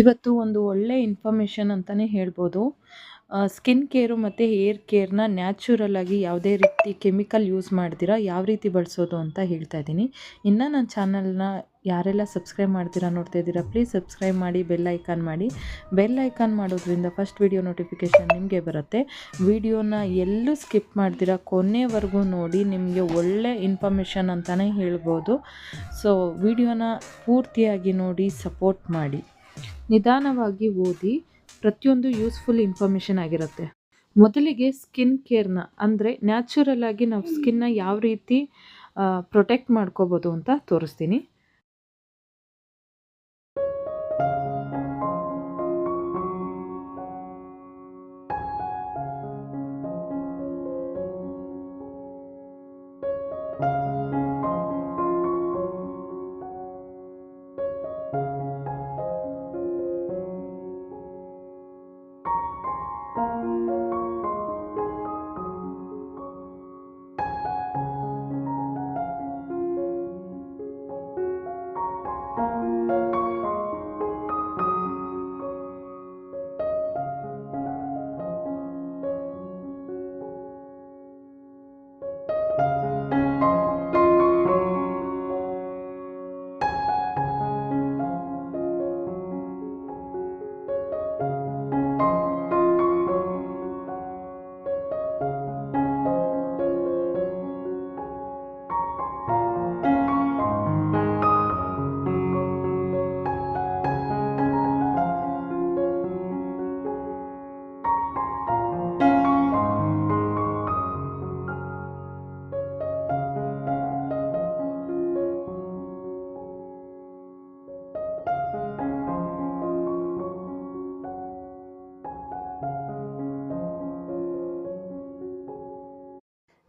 ಇವತ್ತು ಒಂದು ಒಳ್ಳೆ ಇನ್ಫಾರ್ಮೇಷನ್ ಅಂತಲೇ ಹೇಳ್ಬೋದು. ಸ್ಕಿನ್ ಕೇರು ಮತ್ತು ಹೇರ್ ಕೇರ್ನ ನ್ಯಾಚುರಲ್ ಆಗಿ ಯಾವುದೇ ರೀತಿ ಕೆಮಿಕಲ್ ಯೂಸ್ ಮಾಡ್ದಿರ ಯಾವ ರೀತಿ ಬಳಸೋದು ಅಂತ ಹೇಳ್ತಾ ಇದ್ದೀನಿ. ಇನ್ನು ನನ್ನ ಚಾನಲ್ನ ಯಾರೆಲ್ಲ ಸಬ್ಸ್ಕ್ರೈಬ್ ಮಾಡ್ತೀರಾ ನೋಡ್ತಾ ಇದ್ದೀರಾ ಪ್ಲೀಸ್ ಸಬ್ಸ್ಕ್ರೈಬ್ ಮಾಡಿ ಬೆಲ್ ಐಕಾನ್ ಮಾಡಿ. ಬೆಲ್ ಐಕಾನ್ ಮಾಡೋದ್ರಿಂದ ಫಸ್ಟ್ ವಿಡಿಯೋ ನೋಟಿಫಿಕೇಷನ್ ನಿಮಗೆ ಬರುತ್ತೆ. ವಿಡಿಯೋನ ಎಲ್ಲೂ ಸ್ಕಿಪ್ ಮಾಡ್ತೀರಾ, ಕೊನೆವರೆಗೂ ನೋಡಿ, ನಿಮಗೆ ಒಳ್ಳೆ ಇನ್ಫಾರ್ಮೇಷನ್ ಅಂತಲೇ ಹೇಳ್ಬೋದು. ಸೊ ವಿಡಿಯೋನ ಪೂರ್ತಿಯಾಗಿ ನೋಡಿ ಸಪೋರ್ಟ್ ಮಾಡಿ. ನಿಧಾನವಾಗಿ ಓದಿ ಪ್ರತಿಯೊಂದು ಯೂಸ್ಫುಲ್ ಇನ್ಫಾರ್ಮೇಷನ್ ಆಗಿರುತ್ತೆ. ಮೊದಲಿಗೆ ಸ್ಕಿನ್ ಕೇರ್ನ ಅಂದರೆ ನ್ಯಾಚುರಲ್ ಆಗಿ ನಾವು ಸ್ಕಿನ್ನ ಯಾವ ರೀತಿ ಪ್ರೊಟೆಕ್ಟ್ ಮಾಡ್ಕೋಬೋದು ಅಂತ ತೋರಿಸ್ತೀನಿ.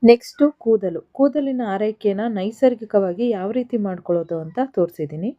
ನೆಕ್ಸ್ಟು ಕೂದಲು. ಕೂದಲಿನ ಆರೈಕೆನ ನೈಸರ್ಗಿಕವಾಗಿ ಯಾವ ರೀತಿ ಮಾಡ್ಕೊಳ್ಳೋದು ಅಂತ ತೋರಿಸಿದ್ದೀನಿ.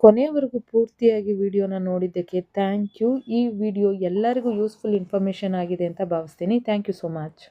ಕೊನೆಯವರೆಗೂ ಪೂರ್ತಿಯಾಗಿ ವಿಡಿಯೋನ ನೋಡಿದ್ದಕ್ಕೆ ಥ್ಯಾಂಕ್ ಯು ಈ ವಿಡಿಯೋ ಎಲ್ಲರಿಗೂ ಯೂಸ್ಫುಲ್ ಇನ್ಫಾರ್ಮೇಷನ್ ಆಗಿದೆ ಅಂತ ಭಾವಿಸ್ತೀನಿ. Thank you so much